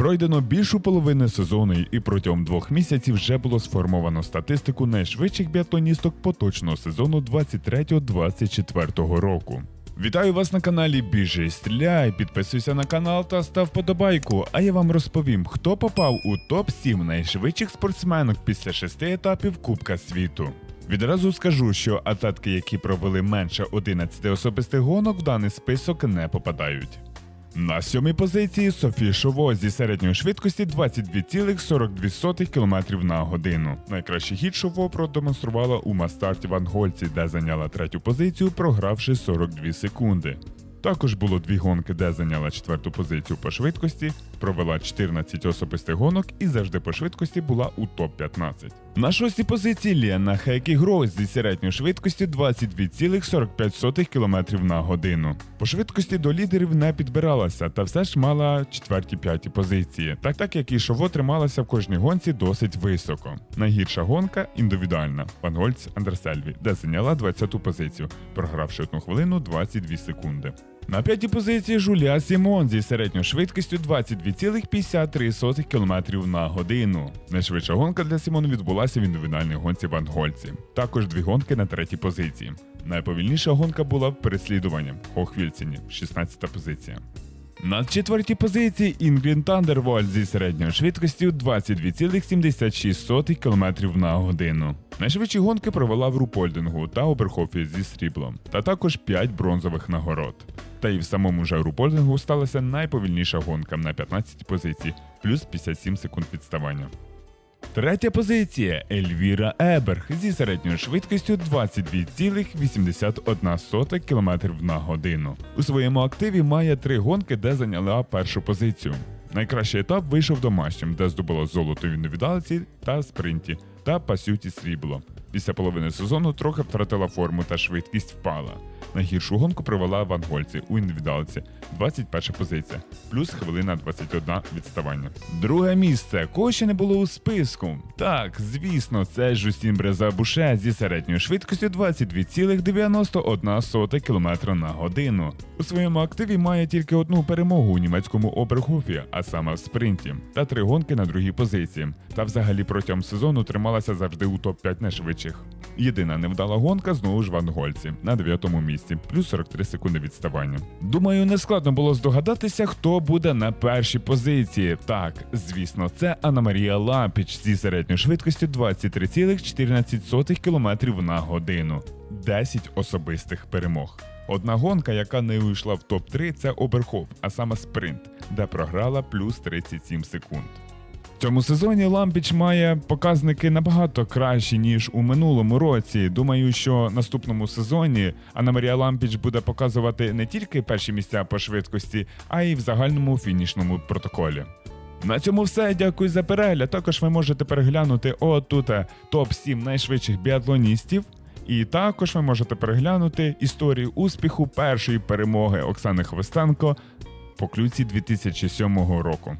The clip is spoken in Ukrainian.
Пройдено більшу половину сезону і протягом двох місяців вже було сформовано статистику найшвидших біатлоністок поточного сезону 23-24 року. Вітаю вас на каналі Біжи стріляй, підписуйся на канал та став подобайку, а я вам розповім, хто попав у топ-7 найшвидших спортсменок після шести етапів Кубка світу. Відразу скажу, що атлетки, які провели менше 11 особистих гонок, в даний список не попадають. На сьомій позиції Софі Шово зі середньої швидкості 22,42 км на годину. Найкращий хід Шово продемонструвала у мастарті в Ангольці, де зайняла третю позицію, програвши 42 секунди. Також було дві гонки, де зайняла четверту позицію по швидкості, провела 14 особистих гонок і завжди по швидкості була у топ-15. На шостій позиції Лена Хекі Грос зі середньою швидкістю 22,45 км на годину. По швидкості до лідерів не підбиралася, та все ж мала четверті-п'яті позиції, так так як і Шово трималася в кожній гонці досить високо. Найгірша гонка індивідуальна Вангольц Андерсельві, де зайняла 20-ту позицію, програвши 1 хвилину 22 секунди. На п'ятій позиції Жулія Сімон зі середньою швидкістю 22,53 км на годину. Найшвидша гонка для Сімон відбулася в індивідуальній гонці в Ангольці. Також дві гонки на третій позиції. Найповільніша гонка була в переслідуванні Хохвільціні, 16 позиція. На четвертій позиції Інгрін Тандервольд зі середньою швидкістю 22,76 км на годину. Найшвидші гонки провела в Рупольдингу та Оберхофі зі сріблом, та також 5 бронзових нагород. Та і в самому же Рупольдингу сталася найповільніша гонка на 15 позиції, плюс 57 секунд відставання. Третя позиція Ельвіра Еберг зі середньою швидкістю 22,81 км на годину. У своєму активі має три гонки, де зайняла першу позицію. Найкращий етап вийшов домашнім, де здобуло золото в індивідуалці та спринті та пасюті срібло. Після половини сезону трохи втратила форму та швидкість впала. Найгіршу гонку провела в Ангольці у індивідуалці 21 позиція, плюс хвилина 21 відставання. Друге місце, кого ще не було у списку. Так, звісно, це Жустін Бреза Буше зі середньою швидкістю 22,91 км на годину. У своєму активі має тільки одну перемогу у німецькому Обергофі, а саме в спринті, та три гонки на другій позиції. Та взагалі протягом сезону трималася завжди у топ-5 найшвидших. Єдина невдала гонка знову ж в Ангольці на 9-му місці, плюс 43 секунди відставання. Думаю, не складно було здогадатися, хто буде на першій позиції. Так, звісно, це Анна Марія Лампіч зі середньою швидкістю 23,14 км на годину, 10 особистих перемог. Одна гонка, яка не увійшла в топ-3, це Оберхоф, а саме спринт, де програла плюс 37 секунд. Цьому сезоні Лампіч має показники набагато кращі, ніж у минулому році. Думаю, що наступному сезоні Анна Марія Лампіч буде показувати не тільки перші місця по швидкості, а й в загальному фінішному протоколі. На цьому все. Дякую за перегляд. Також ви можете переглянути отут топ-7 найшвидших біатлоністів. І також ви можете переглянути історію успіху першої перемоги Оксани Хвостенко по ключі 2007 року.